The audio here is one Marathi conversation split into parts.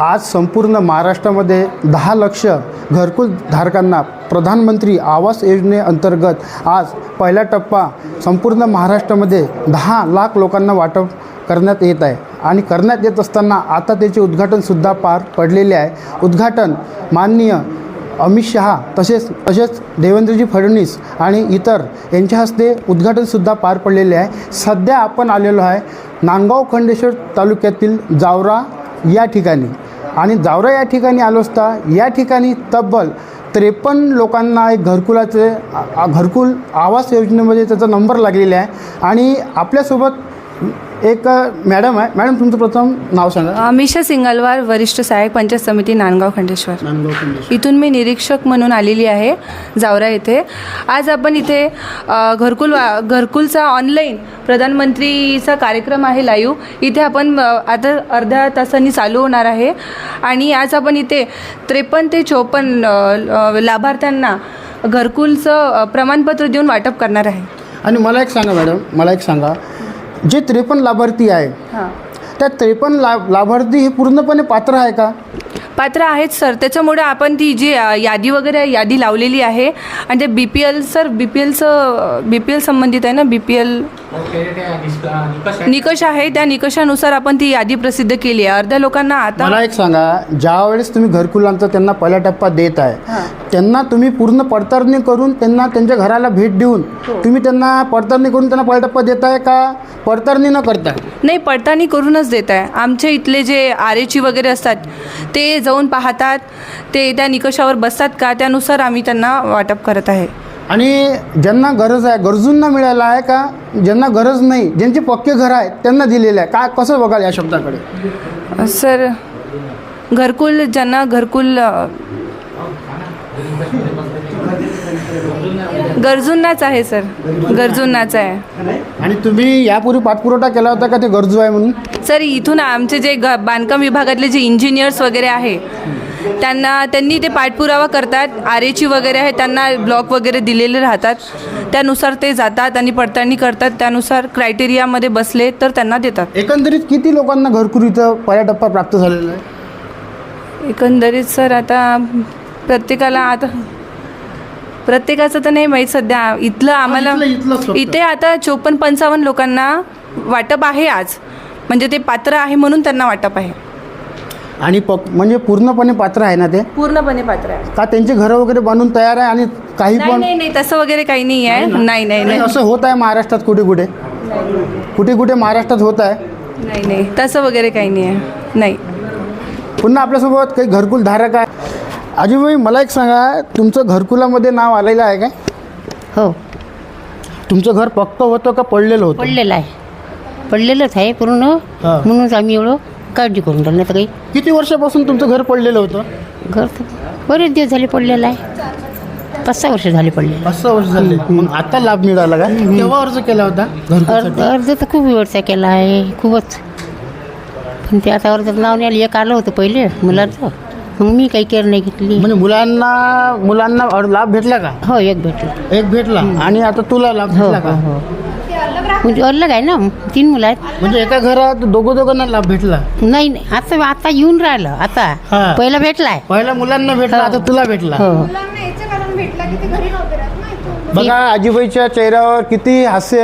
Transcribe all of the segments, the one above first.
आज संपूर्ण महाराष्ट्रामध्ये दहा लक्ष घरकुल धारकांना प्रधानमंत्री आवास योजनेअंतर्गत आज पहिला टप्पा संपूर्ण महाराष्ट्रामध्ये दहा लाख लोकांना वाटप करण्यात येत आहे. आणि करण्यात येत असताना आता त्याचे उद्घाटनसुद्धा पार पडलेले आहे. उद्घाटन माननीय अमित शहा तसेच तसेच देवेंद्रजी फडणवीस आणि इतर यांच्या हस्ते उद्घाटनसुद्धा पार पडलेले आहे. सध्या आपण आलेलो आहे नांदगाव खंडेश्वर तालुक्यातील जावरा या ठिकाणी. आणि जावरा या ठिकाणी आलो असता या ठिकाणी तब्बल त्रेपन्न लोकांना एक घरकुलाचे घरकुल आवास योजनेमध्ये त्याचा नंबर लागलेला आहे. आणि आपल्यासोबत एक मॅडम आहे. मॅडम तुमचं प्रथम नाव सांगा. अमिषा सिंगलवार वरिष्ठ सहाय्यक पंचायत समिती नांदगाव खंडेश्वर. नांदगाव खंडेश्वर. इथून मी निरीक्षक म्हणून आलेली आहे जावरा येथे. आज आपण इथे अ, घरकुल वा- घरकुलचा ऑनलाईन प्रधानमंत्रीचा कार्यक्रम आहे लाईव्ह इथे आपण अ, आता अर्ध्या तासांनी चालू होणार आहे. आणि आज आपण इथे त्रेपन्न ते चोपन्न लाभार्थ्यांना घरकुलचं अ, प्रमाणपत्र देऊन वाटप करणार आहे. आणि मला एक सांगा मॅडम. मला एक सांगा. जे त्रेपन्न लाभार्थी आहे. हां. त्या त्रेपन्न ला लाभार्थी हे पूर्णपणे पात्र आहे का? पात्र आहेत सर. त्याच्यामुळे आपण ती जी अ, यादी वगैरे यादी लावलेली आहे. आणि ते B P L sir B P एलचं B P L संबंधित आहे ना? बी पी एल निकष आहे त्या निकषानुसार आपण ती यादी प्रसिद्ध केली आहे. अर्ध्या लोकांना आता मला एक सांगा ज्या वेळेस तुम्ही घरकुलांचा त्यांना पहिला टप्पा देत आहे त्यांना तुम्ही पूर्ण पडताळणी करून त्यांना त्यांच्या घराला भेट देऊन तुम्ही त्यांना पडताळणी करून त्यांना पहिला टप्पा देताय का? पडताळणी न करता? नाही पडताळणी करूनच देत आहे. आमचे इथले जे आर एची वगैरे असतात ते जाऊन पाहतात ते त्या निकषावर बसतात का? त्यानुसार आम्ही त्यांना वाटप करत आहे. आणि ज्यांना गरज आहे गरजूंना मिळाला आहे का? ज्यांना गरज नाही ज्यांचे पक्के घर आहेत त्यांना दिलेलं आहे. काय कसं बघाल या शब्दाकडे? सर घरकुल ज्यांना घरकुल गरजूंनाच आहे सर. गरजूंनाच आहे. आणि तुम्ही यापूर्वी पाठपुरवठा केला होता का ते गरजू आहे म्हणून? सर इथून आमचे जे ग बांधकाम विभागातले जे इंजिनियर्स वगैरे आहे त्यांना त्यांनी ते पाठपुरावा करतात आर एची वगैरे आहे त्यांना ब्लॉक वगैरे दिलेले राहतात. त्यानुसार ते जातात आणि पडताळणी करतात. त्यानुसार क्रायटेरियामध्ये बसले तर त्यांना देतात. एकंदरीत किती लोकांना घरकुल इथं पहिला टप्पा प्राप्त झालेला आहे? एकंदरीत सर आता प्रत्येकाला आता प्रत्येकाचं तर नाही माहीत सध्या. इथलं आम्हाला इथलं- इथलंच फक्त. इथे आता चोपन्न पंचावन्न लोकांना वाटप आहे आज. म्हणजे ते पात्र आहे म्हणून त्यांना वाटप आहे. आणि पक म्हणजे पूर्णपणे पात्र आहे ना ते? पूर्णपणे पात्र आहे. का त्यांचे घरं वगैरे बांधून तयार आहे आणि काही नाही पण नाही नाही तसं वगैरे काही नाही आहे. नाही नाही नाही, नाही. असं होत आहे महाराष्ट्रात कुठे कुठे? कुठे कुठे महाराष्ट्रात होत आहे? नाही नाही तसं वगैरे काही नाही आहे. नाही. पुन्हा आपल्यासोबत काही घरकुल धारक आहे. अजिबाई मला एक सांगा तुमचं घरकुलामध्ये नाव आलेलं आहे काय? हो. तुमचं घर पक्क होतं का पडलेलं होतं? पडलेलं आहे. पडलेलंच आहे पूर्ण. हा. म्हणूनच आम्ही एवढं काळजी करून राहिलं नाही तर काही. किती वर्षापासून तुमचं घर पडलेलं होतं? घर तर बरेच दिवस झाले पडलेलं आहे. पाच सहा वर्ष झाले पडलेलं. पाच सहा वर्ष झाले. मग आता लाभ मिळाला का? केव्हा अर्ज केला होता? अर्ज घरकुलसाठी? अर्ज तर खूप वेळचा केला आहे खूपच. पण ते आता अर्जात नाव नाही आलं एक आलं होतं पहिले मुलाचं. मग मी काही केअर नाही घेतली. म्हणजे मुलांना मुलांना अर- लाभ भेटला का? हो एक भेटलं. एक भेटला. आणि आता तुला लाभ हो भेटला हो का? हो. म्हणजे अलग आहे ना? तीन मुलं आहेत. म्हणजे एका घरात दोघं दोघांना लाभ भेटला? नाही नाही. आता आता येऊन राहिलं. हा. आता पहिला भेटलाय. पहिल्या मुलांना भेटला आता तुला भेटला. हो बघा आजीबाईच्या चेहऱ्यावर किती हास्य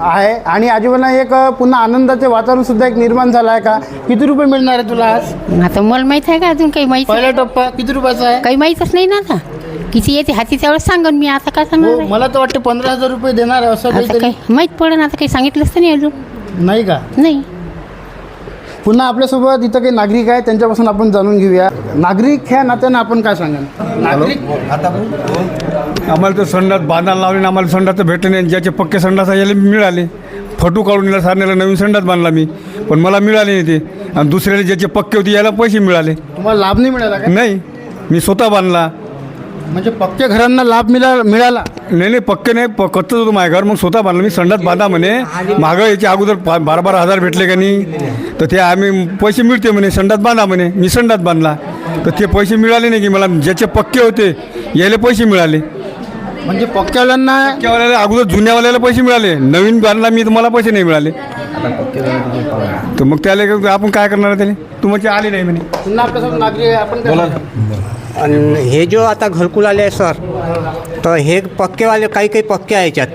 आहे. आणि आजीबाईंना एक पुन्हा आनंदाचे वातावरण सुद्धा एक निर्माण झालं आहे का? किती रुपये मिळणार आहे तुला आज? आता मला माहीत आहे का अजून काही माहीत? पहिला टप्पा किती रुपयाचा आहे? काही माहीतच नाही ना आता. किती येते हाती त्यावेळेस सांगन मी आता काय सांगणार हो, आहे? मला तर वाटतं पंधरा हजार रुपये देणार आहे असं आता काहीतरी. काही माहीत पडेल आता काही सांगितलंच तर नाही अजून. नाही का? नाही. पुन्हा आपल्यासोबत इथं काही नागरिक आहे त्यांच्यापासून आपण जाणून घेऊया. नागरिक ह्या नात्यानं आपण काय सांगाल? नागरिक? आम्हाला तर संडास बांधायला लावले आणि आम्हाला संडास तर भेटले नाही. ज्याचे पक्के संडास आहे याला मिळाले. फोटो काढून दिला सारण्याला नवीन संडास बांधला मी. पण मला मिळाले नाही ते. आणि दुसऱ्याला ज्याचे पक्के होते याला पैसे मिळाले. तुम्हाला लाभ नाही मिळाला का? नाही. मी स्वतः बांधला. म्हणजे पक्के घरांना लाभ मिळाला मिळाला. नाही नाही पक्के नाही प होतं माझ्या घर मग स्वतः बांधलं. मी संडास बांधा म्हणे. मागं याच्या अगोदर पा बारा बारा हजार भेटले का नाही? तर ते आम्ही पैसे मिळते म्हणे. संडास बांधा म्हणे. मी संडास बांधला. तर ते पैसे मिळाले नाही की मला. ज्याचे पक्के होते यायला पैसे मिळाले. म्हणजे पक्क्यावाल्यांना पक्क्यावाल्याला अगोदर जुन्यावाल्याला पैसे मिळाले. नवीन बांधला मी तर मला पैसे नाही मिळाले. तर मग त्याला आपण काय करणार त्याने तू म्हणजे आले नाही म्हणे. पुन्हा आपल्यासोबत नागरिक आहे, आपण काय? आणि हे जो आता घरकुल आले आहे सर तर हे पक्केवाले काही काही पक्के आहे याच्यात.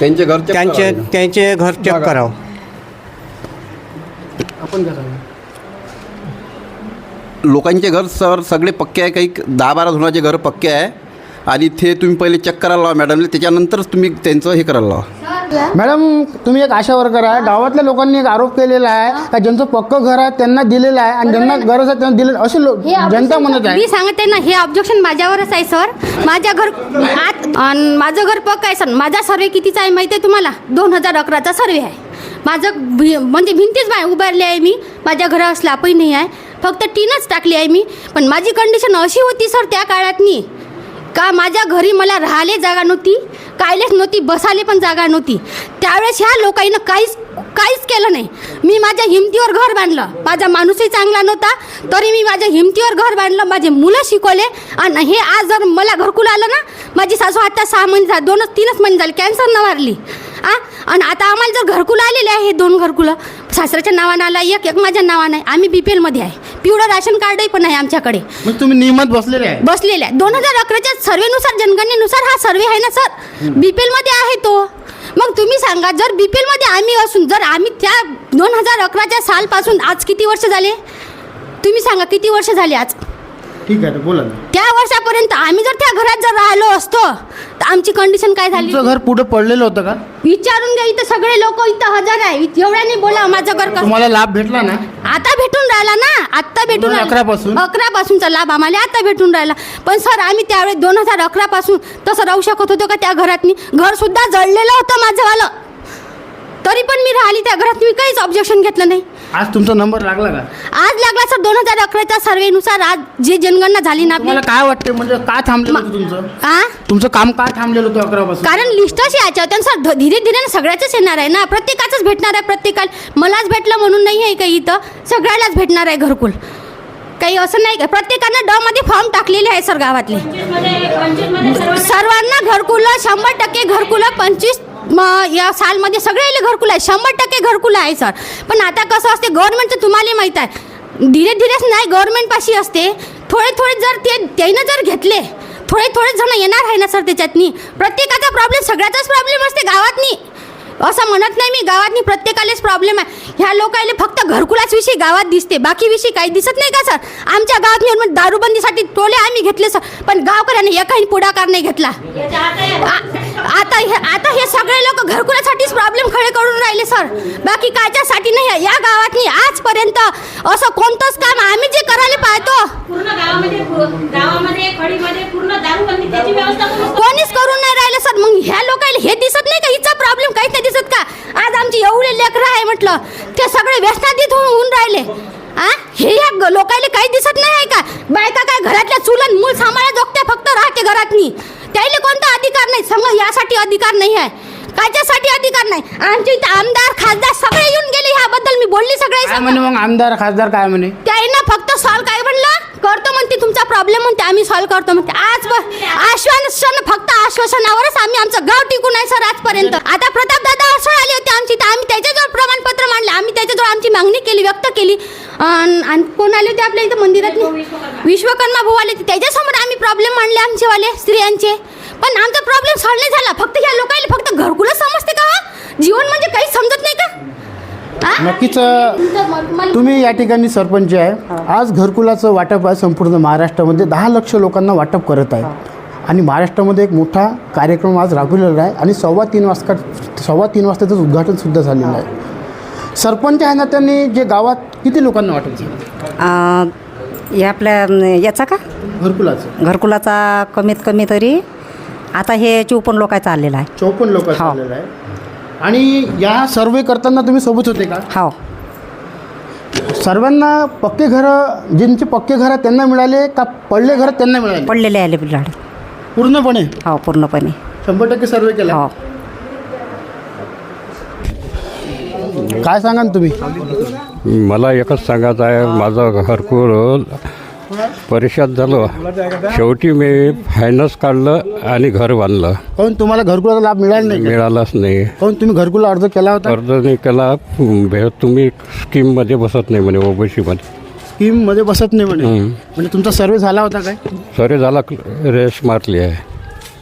त्यांचे घर त्यांचे त्यांचे घर चेक करावं. आपण? लोकांचे घर सर सगळे पक्के आहे. काही दहा बारा धुणाचे घर पक्के आहे. आणि ते तुम्ही पहिले चेक करायला लावा मॅडमला त्याच्यानंतरच तुम्ही त्यांचं हे करायला लावा. मॅडम तुम्ही एक आशा वर्कर आहे. गावातल्या लोकांनी एक आरोप केलेला आहे का ज्यांचं पक्कं घर आहे त्यांना दिलेलं आहे आणि ज्यांना गरज आहे त्यांना दिलेलं असे लोक जनता म्हणत आहे. मी सांगते ना हे ऑब्जेक्शन माझ्यावरच आहे सर माझ्या घर आत अन माझं घर पक्क आहे सर माझा सर्वे कितीचा आहे माहिती आहे तुम्हाला? दोन हजार अकराचा सर्वे आहे. माझं भि- म्हणजे भिंतीच बाय उभारली आहे मी. माझ्या घरा स्लॅपही नाही आहे. फक्त टीनच टाकली आहे मी. पण माझी कंडिशन अशी होती सर त्या काळातनी. का माझ्या घरी मला राहायला जागा नव्हती? कायलेच नव्हती बसायला पण जागा नव्हती. त्यावेळेस ह्या लोकांनी काहीच काहीच केलं नाही. मी माझ्या हिमतीवर घर बांधलं. माझा माणूसही चांगला नव्हता तरी मी माझ्या हिमतीवर घर बांधलं माझे मुलं शिकवले. आणि हे आज जर मला घरकुल आलं ना माझी सासू आता सहा महिने झाले दोनच तीनच महिने झाले कॅन्सरनं वारली. आ? आणि आता आम्हाला जर घरकुल आलेले आहे हे दोन घरकुलं सासऱ्याच्या नावानं आला एक एक माझ्या नावानं आहे. आम्ही बी पी एलमध्ये आहे. पिवळं राशन कार्डही पण आहे आमच्याकडे. मग तुम्ही नियमात बसलेले आहे? बसलेले आहे. दोन हजार अकराच्या सर्वेनुसार जनगणनेनुसार हा सर्वे आहे ना सर? बीपीएलमध्ये आहे तो. मग तुम्ही सांगा जर बीपीएलमध्ये आम्ही असून जर आम्ही त्या दोन हजार अकराच्या सालपासून आज किती वर्ष झाले? तुम्ही सांगा किती वर्ष झाले आज? ठीक आहे बोला ना. त्या वर्षापर्यंत आम्ही जर त्या घरात जर राहिलो असतो तर आमची कंडिशन काय झाली? तुमचं घर पुढे पडलेलं होतं का? विचारून घ्या इथं सगळे लोक इथं हजर आहे. एवढ्याने बोला माझं घर कसं? तुम्हाला लाभ भेटला ना? आता भेटून राहिला ना? आता भेटून दोन राहिला. अकरापासून? अकरा पासूनचा लाभ आम्हाला आता भेटून राहिला. पण सर आम्ही त्यावेळेस दोन हजार अकरा पासून तसं राहू शकत होतो का त्या घरातनी? घर सुद्धा जळलेलं होतं माझंवालं तरी पण मी राहिली त्या घरात मी काहीच ऑब्जेक्शन घेतलं नाही. आज तुमचा नंबर लागला का? आज लागला सर दोन हजार अकराच्या सर्वेनुसार आज जे जनगणना झाली ना आपली. तुम्हाला काय वाटते म्हणजे का थांबलेलं होतं तुमचं? हा तुमचं काम का थांबलेलं होतं अकरा पासून कारण लिस्टच यायच्या होत्या सर ध- धीरे धीरे ना सगळ्याच येणार आहे ना. प्रत्येकाचंच भेटणार आहे प्रत्येकाला. मलाच भेटलं म्हणून नाही आहे काही इथं? सगळ्यालाच भेटणार आहे घरकुल. काही असं नाही का? प्रत्येकानं ड मध्ये फॉर्म टाकलेले आहे सर गावातले. सर्वांना घरकुल शंभर टक्के घरकुल पंचवीस म या सालमध्ये सगळे घरकुल आहे शंभर टक्के घरकुल आहे सर. पण आता कसं असते गव्हर्नमेंटचं तुम्हाला माहीत आहे. धीरे धीरेच नाही गव्हर्नमेंटपाशी असते. थोडे थोडे जर ते त्यानं जर घेतले थोडे थोडे जण येणार आहे ना सर त्याच्यातनी. प्रत्येकाचा प्रॉब्लेम सगळ्याचाच प्रॉब्लेम असते गावातनी. असं म्हणत नाही मी गावातनी प्रत्येकालाच प्रॉब्लेम आहे. ह्या लोकांना फक्त घरकुलाच विषयी गावात दिसते. बाकी विषयी काही दिसत नाही का सर? आमच्या गावात नेऊन दारूबंदीसाठी टोले आम्ही घेतले सर. पण गावकऱ्यांनी एकही पुढाकार नाही घेतला. आता हे आता हे सगळे लोक घरकुलासाठीच प्रॉब्लेम खडे करून राहिले सर बाकी कायच्यासाठी नाही. या गावातनी आजपर्यंत असं कोणतंच काम आम्ही जे करायला पाहतो. कोणीच करून नाही राहिलं सर मग ह्या लोकांना हे दिसत नाही का? हिचा प्रॉब्लेम काहीच नाही दिसत का? आज आमची एवढे लेकरं आहे म्हटलं ते सगळे व्यसनातीत होऊन राहिले. आ? हे या लोकांना काही दिसत नाही आहे का? बायका काय घरातल्या चुलन मूल सांभाळा जोगत्या फक्त राहते घरातनी. त्याला कोणता अधिकार नाही? समज अधिकार नाही आहे. कायच्यासाठी अधिकार नाही? आमच्या इथे आमदार खासदार सगळे येऊन गेले ह्याबद्दल मी बोलली सगळे काय म्हणे मग? आमदार खासदार काय म्हणे? त्याईनं फक्त सॉल्व काय म्हणलं? करतो म्हणते तुमचा प्रॉब्लेम म्हणते आम्ही सॉल्व करतो म्हणते. आज आश्वासन फक्त आश्वासनावरच आम्ही आमचं गाव टिकून आहे सर आजपर्यंत. आता प्रताप दादा असं आले होते आमची तर आम्ही त्याच्याजवळ प्रमाणपत्र मांडले. आम्ही त्याच्याजवळ आमची मागणी केली व्यक्त केली. अन- आणि कोण आले होते आपल्या इथं मंदिरात? विश्वकर्मा. भाऊ आले होते. त्याच्यासमोर आम्ही प्रॉब्लेम मांडले आमचेवाले स्त्रियांचे. पण आमचा प्रॉब्लेम सॉल्व नाही झाला. फक्त ह्या लोकांना फक्त घरकुलच समजते का हा? जीवन म्हणजे काही समजत नाही का? नक्कीच अ, तुम्ही या ठिकाणी सरपंच आहे. आज घरकुलाचं वाटप आहे संपूर्ण महाराष्ट्रामध्ये. दहा लक्ष लोकांना वाटप करत आहे. आणि महाराष्ट्रामध्ये एक मोठा कार्यक्रम आज राबवलेला आहे. आणि सव्वा तीन वाजता सव्वा तीन वाजता त्याचं उद्घाटनसुद्धा झालेलं आहे. सरपंच ह्या नात्याने जे गावात किती लोकांना वाटप झालं? अं, हे आपल्या अं, याचा का? घरकुलाचं. घरकुलाचा कमीत कमी तरी आता हे चौपन्न लोकांचा आलेला आहे. चौपन्न लोक हो. झालेलं आहे. आणि या सर्वे करताना तुम्ही सोबत होते का? हो. सर्वांना पक्के घरं ज्यांचे पक्के घर त्यांना मिळाले का पडले घर त्यांना मिळाले? पडलेले आले बिलाड. पूर्णपणे? हो पूर्णपणे. शंभर टक्के सर्वे केला. हो. काय सांगा ना तुम्ही? मला एकच सांगायचं आहे माझं घरकुल परिषद झालो. शेवटी मी फायनान्स काढलं आणि घर बांधलं. काहून तुम्हाला घरकुलाचा लाभ मिळाला नाही? मिळालाच नाही. काहून तुम्ही घरकुला अर्ज केला होता? अर्ज नाही केला. भे- तुम्ही स्कीममध्ये बसत नाही म्हणे ओबीसीमध्ये स्कीममध्ये बसत नाही म्हणे? म्हणजे तुमचा सर्वे झाला होता काय? सरे झाला रेस मारली आहे.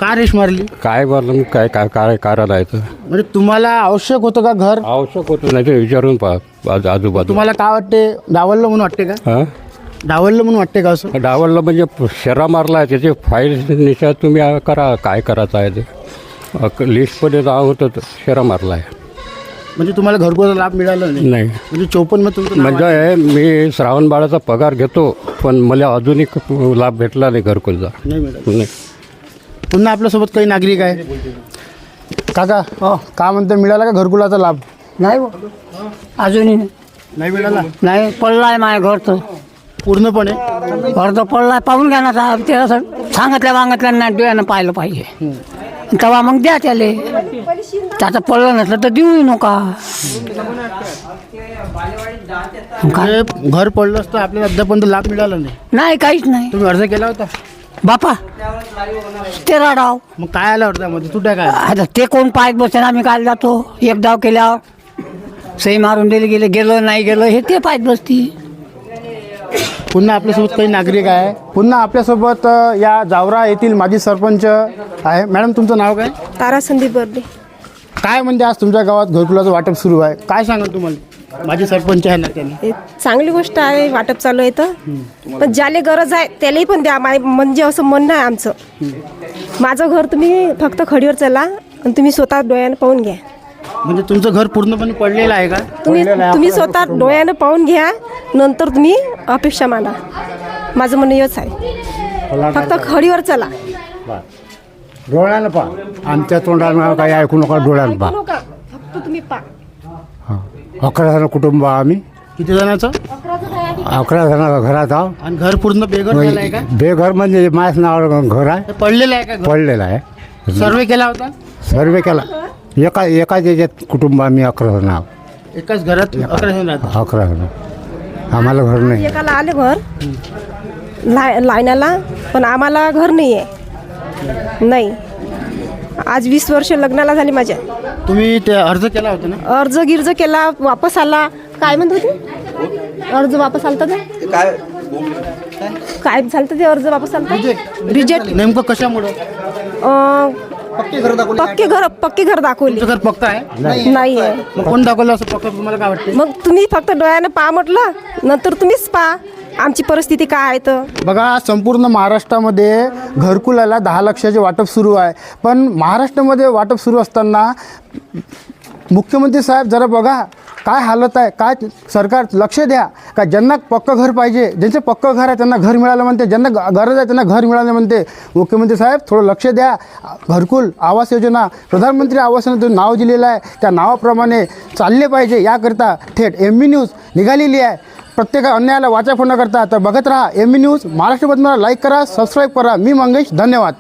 का रेश मारली? काय मारलं काय काय काय कारण आहे तर. म्हणजे तुम्हाला आवश्यक होतं का घर? आवश्यक होतं नाही ते विचारून पहा आज आजूबाजू तुम्हाला काय वाटते? डावललं म्हणून वाटते का? हां? डावललं म्हणून वाटते का असं? डावलला म्हणजे शेरा मारला आहे त्याचे फाईल निशा तुम्ही आ- करा काय करायचं आहे ते. अक- लिस्टमध्ये नाव होतं तर शेरा मारला आहे. म्हणजे तुम्हाला घरकुलाचा लाभ मिळाला नाही? नाही. म्हणजे चोपन्नमध्ये तुमचं नाव म्हणजे मी श्रावण बाळाचा पगार घेतो पण मला अजूनही क- लाभ भेटला नाही घरकुलचा आहे. नाही मिळालं. नाही. पुन्हा आपल्यासोबत काही नागरिक आहे? काका हो का म्हणते मिळाला का घरकुलाचा लाभ? नाही हो. अजूनही नाही. मिळाला? नाही पडला आहे माझ्या घर तर पूर्णपणे. तर पडला पाहून घ्या ना ते असं सांगितल्या मागितल्या नाही डोळ्यानं पाहिलं पाहिजे. तेव्हा मग द्या त्याले. त्याचं पडलं नसलं तर देऊ नका. म्हणजे घर पडलं असतं आपल्याला अद्यापर्यंत लाभ मिळाला नाही. नाही काहीच नाही. तुम्ही अर्ज केला होता? बापा तेरा डाव मग काय आला होता मध्ये तुट्या काय आता ते कोण पाहत बसेन आम्ही काय जातो. एक डाव केल्यावर सही मारून दिले गेले गेलो नाही गेलो हे ते पाहत बसती. पुन्हा आपल्यासोबत काही नागरिक आहे. पुन्हा आपल्यासोबत या जावरा येथील माजी सरपंच आहे. मॅडम तुमचं नाव काय? तारा संदीप बर्डे. काय म्हणजे आज तुमच्या गावात घरकुलाचं वाटप सुरू आहे? काय सांगाल तुम्हाला? माजी सरपंच आहे ना त्यांनी? चांगली गोष्ट आहे वाटप चालू आहे तर पण ज्याला गरज आहे त्यालाही पण द्या. माय म्हणजे असं म्हणणं आहे आमचं. माझं घर तुम्ही फक्त खडीवर चला आणि तुम्ही स्वतः डोळ्यानं पाहून घ्या. म्हणजे तुमचं घर पूर्णपणे पडलेलं आहे का? तुम्ही तुम्ही स्वतः डोळ्यानं पाहून घ्या नंतर तुम्ही अपेक्षा माना माझं म्हणणं हेच आहे. फक्त खडीवर चला. डोळ्यानं पा आमच्या तोंडानं काही ऐकू नका डोळ्यानं पा नका. फक्त तुम्ही पा अकरा जण कुटुंब आहे आम्ही. किती जणांचं? अकरा जण घरात आहो. आणि घर पूर्ण बेघर झालं आहे का? बेघर म्हणजे माझ्याच नावावर घर आहे. पडलेलं आहे का घर? पडलेलं आहे. सर्वे केला होता? सर्वे केला. एका एकाच याच्यात कुटुंब आम्ही अकरा जण आहोत. एकाच घरात अकरा जण राहतात अकरा जण. आम्हाला घर नाही. एकाला आले घर. लाय लायनाला पण आम्हाला घर नाही आहे नाही. आज वीस वर्ष लग्नाला झाली माझ्या. तुम्ही ते अर्ज केला होता ना? अर्ज गिर्ज केला वापस आला. काय म्हणत होते? अर्ज वापस आलता ते? काय? झालं ते अर्ज वापस आलता? रिजेक्ट नेमकं कशामुळं? पक्के घर दाखवले पक्के घर पक्के घर दाखवले. तुमचं घर पक्का आहे? नाही. आहे मग कोण दाखवलं असं पक्का? तुम्हाला काय वाटते मग तुम्ही फक्त डोळ्यानं पहा म्हटलं नंतर तुम्हीच पहा आमची परिस्थिती काय आहे तर. बघा संपूर्ण महाराष्ट्रामध्ये घरकुलाला दहा लक्षाचे वाटप सुरू आहे. पण महाराष्ट्रामध्ये वाटप सुरू असताना मुख्यमंत्री साहेब जरा बघा काय हालत आहे? काय सरकार लक्ष द्या. का ज्यांना पक्कं घर पाहिजे ज्यांचे पक्कं घर आहे त्यांना घर मिळालं म्हणते ज्यांना गरज आहे त्यांना घर मिळालं म्हणते. मुख्यमंत्री साहेब थोडं लक्ष द्या. घरकुल आवास योजना प्रधानमंत्री आवास योजनेचं नाव दिलेलं आहे. त्या नावाप्रमाणे चालले पाहिजे. याकरता थेट एम बी न्यूज निघालेली आहे. प्रत्येक अन्यायाला वाचा फोडण्याकरता. करता तर बघत राहा एम बी न्यूज महाराष्ट्र बातम्याला लाईक करा सबस्क्राईब करा. मी मंगेश धन्यवाद.